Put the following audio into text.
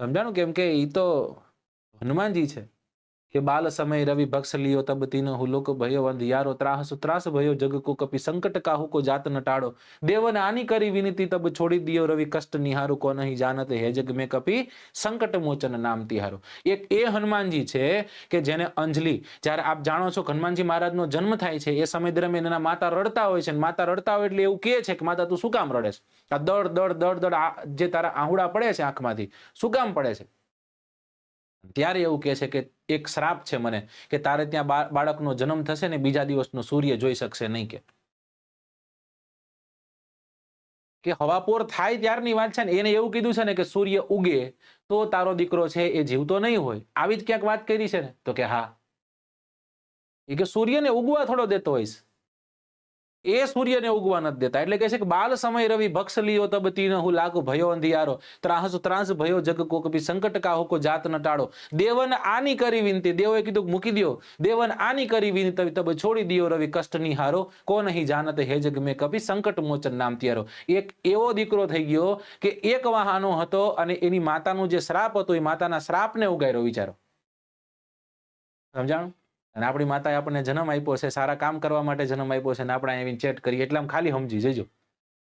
સમજાણું કેમ કે એ તો હનુમાનજી છે. કે બાલ સમય રવિ ભક્ષ લિયો તબ તીન હુલોક ભયો અંધિયારો ત્રાસ ત્રાસ ભયો જગ કો કપી સંકટ કાહુ કો જાત ન ટાળો. દેવન કરી વિનતી તબ છોડી દિયો રવિ કષ્ટ નિહારુ કો નહીં જાનત હે જગ મેં કપી સંકટ મોચન નામ તિહારો. એક એ હનુમાનજી છે કે જેને અંજલિ, જ્યારે આપ જાણો છો હનુમાનજી મહારાજનો જન્મ થાય છે, એ સમય દરમિયાન એના માતા રડતા હોય છે માતા રડતા હોય એટલે એવું કહે છે કે માતા તું શું કામ રડે છે? આ દડ દડ દડ દડ જે તારા આહુડા પડે છે આંખમાંથી, શું કામ પડે છે? ત્યારે એવું કહે છે કે એક શ્રાપ છે મને કે તારે ત્યાં બાળકનો જન્મ થશે ને બીજા દિવસનો સૂર્ય જોઈ શકશે નહીં કે. કે હવાપોર થાય ત્યારની વાત છે ને, એને એવું કીધું છે ને કે સૂર્ય ઉગે તો તારો દીકરો છે એ જીવતો નહીં હોય. આવી જ ક્યાંક વાત કરી છે ને? તો કે હા. એ કે સૂર્યને ઉગવા થોડો દેતો હોઈશ. એ સૂર્યને ઉગવા નથી દેતા. એટલે કહે છે કે બાલ સમય રવિ ભક્ષ લિયો તબ તીન હું લાગુ ભયો અંધિયારો. ત્રાસ ત્રાસ ભયો જગ કો કપી સંકટ કાહો કો જાત ન ટાળો દેવન આની કરી વિનતી. દેવોએ કીધું મૂકી દો દેવન આની કરી વિનતી તબ છોડી દિયો રવિ કષ્ટ નિહારો. કો નહીં જાનત હે જગ મેં કભી સંકટ મોચન નામ ત્યારો. એક એવો દીકરો થઈ ગયો કે એક વાહાનો હતો અને એની માતાનું જે શ્રાપ હતો એ માતાના શ્રાપને ઉગાર્યો વિચારો. સમજાણું? અને આપણી માતાએ આપણને જન્મ આપ્યો છે, સારા કામ કરવા માટે જન્મ આપ્યો છે અને આપણે અહીં ચેટ કરીએ. એટલે આમ ખાલી સમજી જજો.